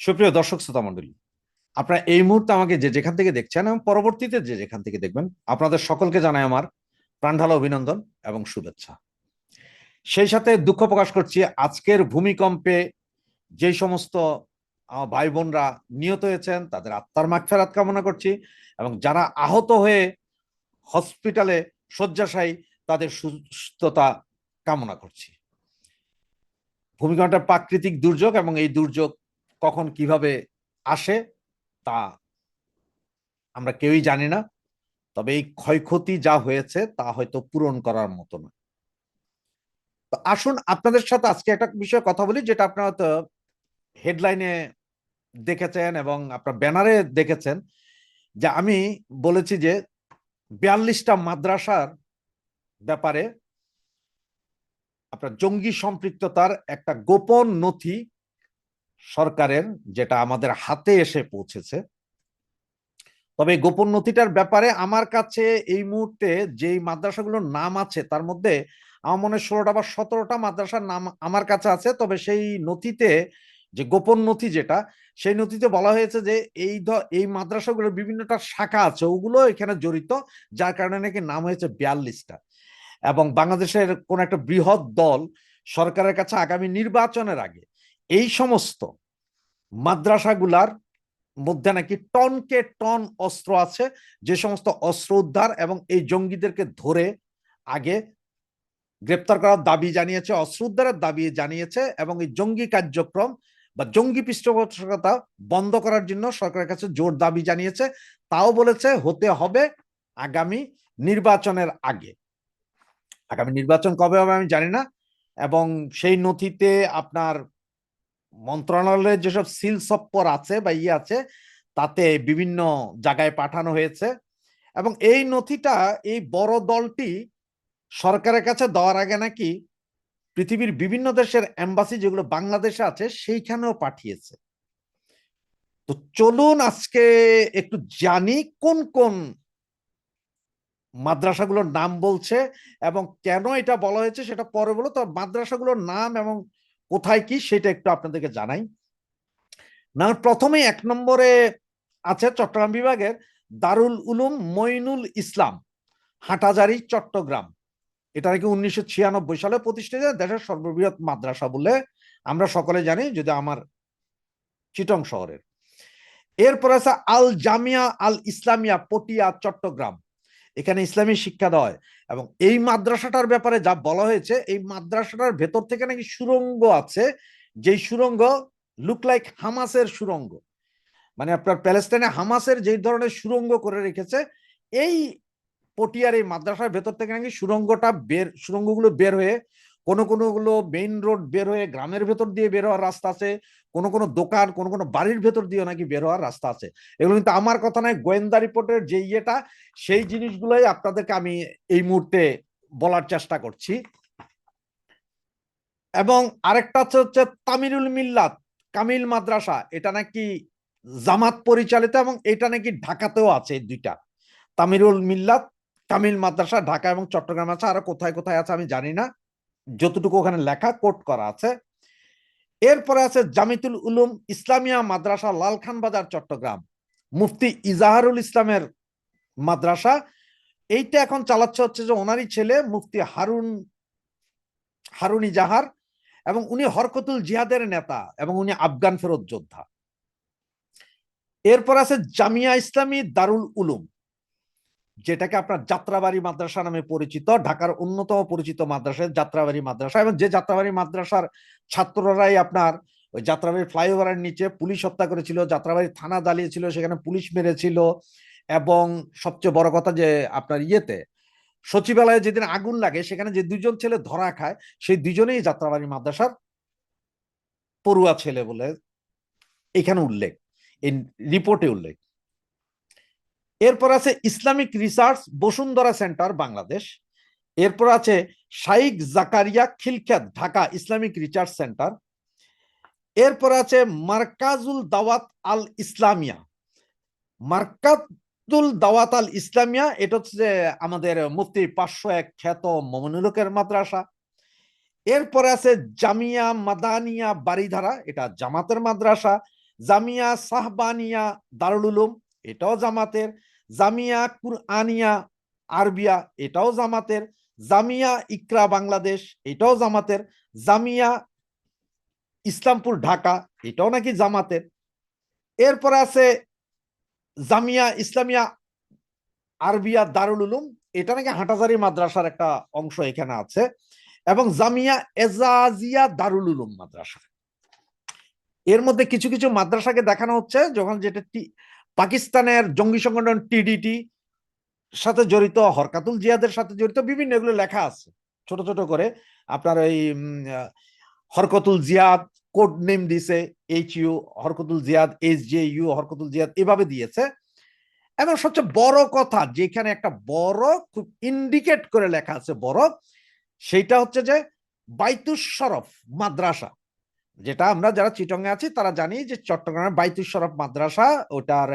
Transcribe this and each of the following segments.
সুপ্রিয় দর্শক শ্রোতা মন্ডলী আপনারা এই মুহূর্তে আমাকে যে যেখান থেকে দেখছেন এবং পরবর্তীতে যে যেখান থেকে দেখবেন, আপনাদের সকলকে জানাই আমার প্রাণঢালা অভিনন্দন এবং শুভেচ্ছা। সেই সাথে দুঃখ প্রকাশ করছি, আজকের ভূমিকম্পে যেই সমস্ত ভাই বোনরা নিহত হয়েছেন, তাদের আত্মার মাগফেরাত কামনা করছি এবং যারা আহত হয়ে হসপিটালে শয্যাশায়ী, তাদের সুস্থতা কামনা করছি। ভূমিকম্পটা প্রাকৃতিক দুর্যোগ এবং এই দুর্যোগ কখন কীভাবে আসে তা আমরা কেউই জানি না। তবে এই ক্ষয়ক্ষতি যা হয়েছে তা হয়তো পূরণ করার মতো নয়। তো আসুন আপনাদের সাথে আজকে একটা বিষয়ে কথা বলি, যেটা আপনারা তো হেডলাইনে দেখেছেন এবং আপনার ব্যানারে দেখেছেন। যে আমি বলেছি যে বিয়াল্লিশটা মাদ্রাসার ব্যাপারে আপনার জঙ্গি সম্পৃক্ততার একটা গোপন নথি সরকারের যেটা আমাদের হাতে এসে পৌঁছেছে। তবে গোপন নথিটার ব্যাপারে আমার কাছে এই মুহূর্তে যেই মাদ্রাসাগুলোর নাম আছে, তার মধ্যে আমার মনে ষোলোটা বা সতেরোটা মাদ্রাসার নাম আমার কাছে আছে। তবে সেই নথিতে যে গোপন নথি যেটা, সেই নথিতে বলা হয়েছে যে এই এই মাদ্রাসাগুলোর বিভিন্নটা শাখা আছে, ওগুলো এখানে জড়িত, যার কারণে নাকি নাম হয়েছে বিয়াল্লিশটা। এবং বাংলাদেশের কোন একটা বৃহৎ দল সরকারের কাছে আগামী নির্বাচনের আগে এই সমস্ত মাদ্রাসাগুলার মধ্যে নাকি টনকে টন অস্ত্র আছে, যে সমস্ত অস্ত্র উদ্ধার এবং এই জঙ্গিদেরকে ধরে আগে গ্রেপ্তার করার দাবি জানিয়েছে, অস্ত্র উদ্ধারের দাবি জানিয়েছে এবং এই জঙ্গি কার্যক্রম বা জঙ্গি পৃষ্ঠপোষকতা বন্ধ করার জন্য সরকারের কাছে জোর দাবি জানিয়েছে। তাও বলেছে হতে হবে আগামী নির্বাচনের আগে। আগামী নির্বাচন কবে হবে আমি জানি না এবং সেই নথিতে আপনার মন্ত্রণালয়ের যেসব সিল সপ্পর আছে বা ইয়ে আছে, তাতে বিভিন্ন জায়গায় পাঠানো হয়েছে। এবং এই নথিটা, এই বড় দলটি সরকারের কাছে দেওয়ার আগে নাকি পৃথিবীর বিভিন্ন দেশের এম্বাসি যেগুলো বাংলাদেশে আছে, সেইখানেও পাঠিয়েছে। তো চলুন আজকে একটু জানি কোন কোন মাদ্রাসাগুলোর নাম বলছে এবং কেন এটা বলা হয়েছে সেটা পরে বলো তো মাদ্রাসাগুলোর নাম এবং কোথায় কি সেটা একটু আপনাদেরকে জানাই। না, প্রথমে এক নম্বরে আছে চট্টগ্রাম বিভাগের দারুল উলুম মইনুল ইসলাম হাটাজারি চট্টগ্রাম। এটা নাকি উনিশশো ছিয়ানব্বই সালে প্রতিষ্ঠিত, দেশের সর্ববৃহৎ মাদ্রাসা বলে আমরা সকলে জানি, যদি আমার চিটং শহরের। এরপর আছে আল জামিয়া আল ইসলামিয়া, পটিয়া, চট্টগ্রাম। এখানে ইসলামী শিক্ষা দেওয়া হয় এবং এই মাদ্রাসাটার ব্যাপারে যা বলা হয়েছে, এই মাদ্রাসাটার ভেতর থেকে নাকি সুরঙ্গ আছে, যেই সুরঙ্গ লুক লাইক হামাসের সুরঙ্গ। মানে আপনার প্যালেস্টাইনে হামাসের যেই ধরনের সুরঙ্গ করে রেখেছে, এই পটিয়ার এই মাদ্রাসার ভেতর থেকে নাকি সুরঙ্গটা বের, সুরঙ্গগুলো বের হয়ে কোনো কোনোগুলো মেইন রোড বের হয়ে গ্রামের ভেতর দিয়ে বের হওয়ার রাস্তা আছে, কোনো কোনো দোকান, কোনো কোনো বাড়ির ভেতর দিয়ে নাকি বের হওয়ার রাস্তা আছে। এগুলো কিন্তু আমার কথা নয়, গোয়েন্দা রিপোর্টের যে ইয়েটা, সেই জিনিসগুলোই আপনাদেরকে আমি এই মুহূর্তে বলার চেষ্টা করছি। এবং আরেকটা হচ্ছে তামিরুল মিল্লাত, কামিল মাদ্রাসা, এটা নাকি জামাত পরিচালিত এবং এটা নাকি ঢাকাতেও আছে দুইটা। তামিরুল মিল্লাত, কামিল মাদ্রাসা, ঢাকা এবং চট্টগ্রাম আছে, আর কোথায় কোথায় আছে আমি জানি না। যতটুকু ওখানে লেখা কোট করা আছে। এরপরে আছে জামিতুল উলুম ইসলামিয়া মাদ্রাসা, লালখান বাজার, চট্টগ্রাম। মুফতি ইজাহারুল ইসলামের মাদ্রাসা। এইটা এখন চালাচ্ছে হচ্ছে যে ওনারই ছেলে, মুফতি হারুন হারুন ইজাহার এবং উনি হরকতুল জিহাদের নেতা এবং উনি আফগান ফেরত যোদ্ধা। এরপর আছে জামিয়া ইসলামী দারুল উলুম। যেটাকে আপনার যাত্রাবাড়ি মাদ্রাসা নামে পরিচিত, ঢাকার অন্যতম পরিচিত মাদ্রাসা যাত্রাবাড়ি মাদ্রাসা এবং যে যাত্রাবাড়ি মাদ্রাসার ছাত্ররাই আপনার ওই যাত্রাবাড়ি ফ্লাইওভারের নিচে পুলিশ হত্যা করেছিল যাত্রাবাড়ি থানা জ্বালিয়েছিল সেখানে পুলিশ মেরেছিল এবং সবচেয়ে বড় কথা যে আপনার ইয়েতে সচিবালয়ে যেদিন আগুন লাগে, সেখানে যে দুজন ছেলে ধরা খায়, সেই দুজনেই যাত্রাবাড়ি মাদ্রাসার পড়ুয়া ছেলে বলে এখানে উল্লেখ এই রিপোর্টে উল্লেখ। এরপর আছে Islamic research Bashundhara centre, Bangladesh. এরপর আছে শাইক জাকারিয়া খিলখ্যাত, ঢাকা ইসলামিক রিসার্চ সেন্টার। এরপর আছে মার্কাজুল দাওয়াত আল ইসলামিয়া। মার্কাজুল দাওয়াত আল ইসলামিয়া, এটা হচ্ছে আমাদের মুফতি পাঁচশো এক খ্যাত মমনুলকের মাদ্রাসা। এরপরে আছে জামিয়া মাদানিয়া বাড়িধারা এটা জামাতের মাদ্রাসা। জামিয়া সাহবানিয়া দারুল উলুম, এটাও জামাতের। জামিয়া কুরআনিয়া আরবিয়া, এটাও জামাতের। জামিয়া ইকরা বাংলাদেশ, এটাও জামাতের। জামিয়া ইসলামপুর ঢাকা, এটাও নাকি জামাতের। এরপর আছে জামিয়া ইসলামিয়া আরবিয়া দারুল উলুম, এটা নাকি হাটাজারি মাদ্রাসার একটা অংশ এখানে আছে। এবং জামিয়া এজাজিয়া দারুল উলুম মাদ্রাসা। এর মধ্যে কিছু কিছু মাদ্রাসাকে দেখানো হচ্ছে, যখন যেটা পাকিস্তানের জঙ্গি সংগঠন টিডিটি সাথে জড়িত হরকাতুল জিয়াদের সাথে জড়িত বিভিন্ন এগুলো লেখা আছে। ছোট ছোট করে আপনার ah, Harkatul Jihad code name দিছে H U Harkatul Jihad H J U Harkatul Jihad এভাবে দিয়েছে। এবং সবচেয়ে বড় কথা যেখানে একটা বড় খুব ইন্ডিকেট করে লেখা আছে বড় সেইটা হচ্ছে যে বাইতুস শরফ মাদ্রাসা। যেটা আমরা যারা চিটঙ্গে আছি, তারা জানি যে চট্টগ্রামের বাইতুস শরফ মাদ্রাসা ওটার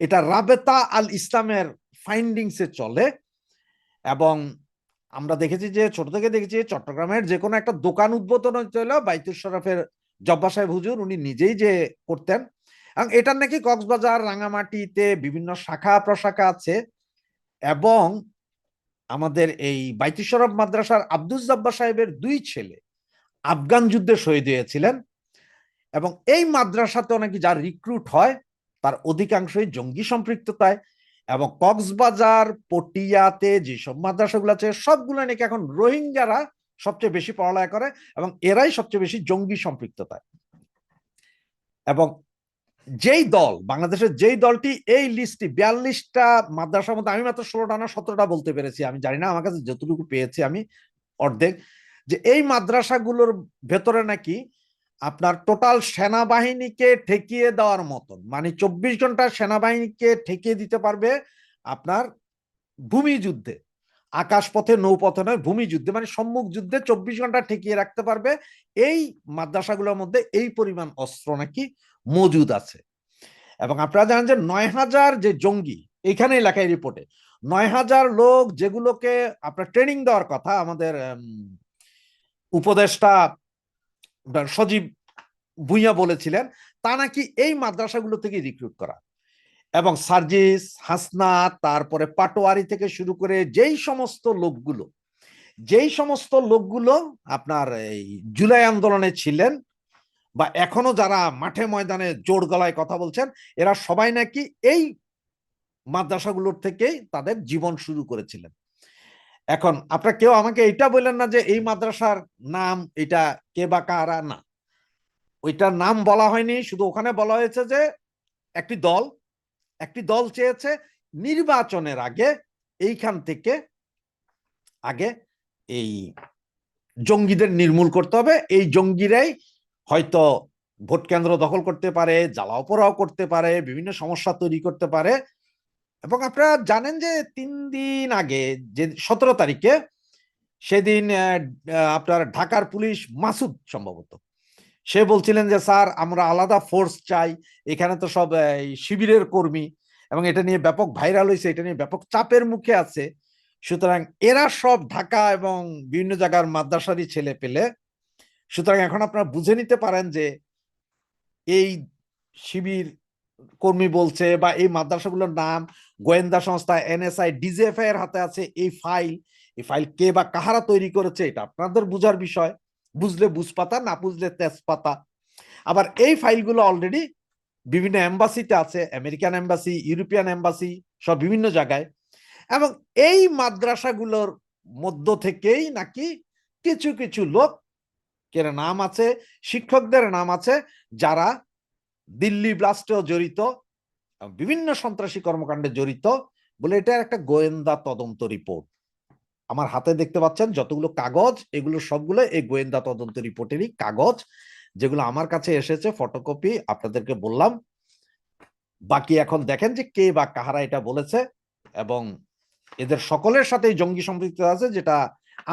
এটা রাবেতা আল ইসলামের ফাইন্ডিংসে চলে এবং আমরা দেখেছি যে, ছোট থেকে দেখেছি চট্টগ্রামের যে কোনো একটা দোকান উদ্বোধন হচ্ছিল বাইতুল শরফের জব্বা সাহেব হুজুর উনি নিজেই যে করতেন। এবং এটার নাকি কক্সবাজার, রাঙামাটিতে বিভিন্ন শাখা প্রশাখা আছে এবং আমাদের এই বাইতুল শরফ মাদ্রাসার আব্দুল জব্বা সাহেবের দুই ছেলে আফগান যুদ্ধে শহীদ হয়েছিলেন এবং এই মাদ্রাসাতে নাকি যার রিক্রুট হয়, তার অধিকাংশই জঙ্গি সম্পৃক্ততায় এবং কক্সবাজার, পটিয়াতে যেসব মাদ্রাসাগুলো আছে, সবগুলো নাকি এখন রোহিঙ্গারা সবচেয়ে বেশি পড়ালেখা করে এবং এরাই সবচেয়ে বেশি জঙ্গি সম্পৃক্ততায়। এবং যেই দল, বাংলাদেশের যেই দলটি, এই লিস্টটি বিয়াল্লিশটা মাদ্রাসার মধ্যে আমি মাত্র ষোলোটা না, সতেরোটা বলতে পেরেছি। আমি জানি না, আমার কাছে যতটুকু পেয়েছি আমি অর্ধেক। যে এই মাদ্রাসাগুলোর ভেতরে নাকি আপনার টোটাল সেনাবাহিনীকে ঠেকিয়ে দেওয়ার মতন মানে চব্বিশ ঘণ্টা সেনাবাহিনীকে ঠেকিয়ে দিতে পারবে আপনার ভূমি যুদ্ধে, আকাশপথে, নৌপথে নয়, ভূমি যুদ্ধে মানে সম্মুখ যুদ্ধে চব্বিশ ঘণ্টা ঠেকিয়ে রাখতে পারবে। এই মাদ্রাসাগুলোর মধ্যে এই পরিমাণ অস্ত্র নাকি মজুদ আছে। এবং আপনারা জানেন যে নয় হাজার যে জঙ্গি এখানে লেখায় রিপোর্টে নয় হাজার লোক যেগুলোকে আপনার ট্রেনিং দেওয়ার কথা, আমাদের উপদেষ্টা সজীব ভুইয়া বলেছিলেন, তা নাকি এই মাদ্রাসাগুলো থেকে রিক্রুট করা। এবং সার্জিস, হাসনা, তারপরে পাটোয়ারি থেকে শুরু করে যেই সমস্ত লোকগুলো, যেই সমস্ত লোকগুলো আপনার এই জুলাই আন্দোলনে ছিলেন বা এখনও যারা মাঠে ময়দানে জোর গলায় কথা বলছেন, এরা সবাই নাকি এই মাদ্রাসাগুলোর থেকেই তাদের জীবন শুরু করেছিলেন। এখন আপনারা কেউ আমাকে এটা বললেন না যে এই মাদ্রাসার নাম এটা কে বা কারা না। ওইটার নাম বলা হয়নি, শুধু ওখানে বলা হয়েছে যে একটি দল একটি দল চেয়েছে নির্বাচনের আগে এইখান থেকে আগে এই জঙ্গিদের নির্মূল করতে হবে। এই জঙ্গিরাই হয়তো ভোট কেন্দ্র দখল করতে পারে, জ্বালাও পোড়াও করতে পারে, বিভিন্ন সমস্যা তৈরি করতে পারে। এবং আপনারা জানেন যে তিন দিন আগে, যে সতেরো তারিখে সেদিন আপনার ঢাকার পুলিশ মাসুদ সম্ভবত, সে বলছিলেন যে, স্যার, আমরা আলাদা ফোর্স চাই, এখানে তো সব শিবিরের কর্মী এবং এটা নিয়ে ব্যাপক ভাইরাল হয়েছে, এটা নিয়ে ব্যাপক চাপের মুখে আছে। সুতরাং এরা সব ঢাকা এবং বিভিন্ন জায়গার মাদ্রাসারই ছেলে পেলে। সুতরাং এখন আপনারা বুঝে নিতে পারেন যে, এই শিবির কর্মী বলছে বা এই মাদ্রাসাগুলোর নাম গোয়েন্দা সংস্থা, এনএসআই, ডিজিএফআই এর হাতে আছে এই ফাইল। এই ফাইল কে বা কাহারা তৈরি করেছে এটা আপনাদের বুঝার বিষয়। বুঝলে বুঝপাতা, না বুঝলে তেজপাতা। আবার এই ফাইলগুলো অলরেডি বিভিন্ন এম্বাসিতে আছে, আমেরিকান এম্বাসি, ইউরোপিয়ান এম্বাসি, সব বিভিন্ন জায়গায়। এবং এই মাদ্রাসাগুলোর মধ্য থেকেই নাকি কিছু কিছু লোক, কের নাম আছে, শিক্ষকদের নাম আছে, যারা দিল্লি ব্লাস্টেও জড়িত বিভিন্ন সন্ত্রাসী কর্মকাণ্ডে জড়িত বলে এটা একটা গোয়েন্দা তদন্ত রিপোর্ট আমার হাতে দেখতে পাচ্ছেন যতগুলো কাগজ, এগুলো সবগুলো এই গোয়েন্দা তদন্ত রিপোর্টেরই কাগজ, যেগুলো আমার কাছে এসেছে ফটোকপি আপনাদেরকে বললাম। বাকি এখন দেখেন যে কে বা কাহারা এটা বলেছে এবং এদের সকলের সাথে জঙ্গি সম্পৃক্ত আছে, যেটা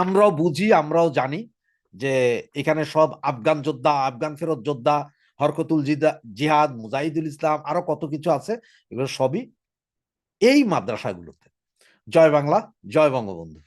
আমরাও বুঝি, আমরাও জানি যে এখানে সব আফগান যোদ্ধা, আফগান ফেরত যোদ্ধা হরকতুল জিহাদ, মুজাহিদুল ইসলাম আরও কত কিছু আছে, এগুলো সবই এই মাদ্রাসাগুলোতে। জয় বাংলা, জয় বঙ্গবন্ধু।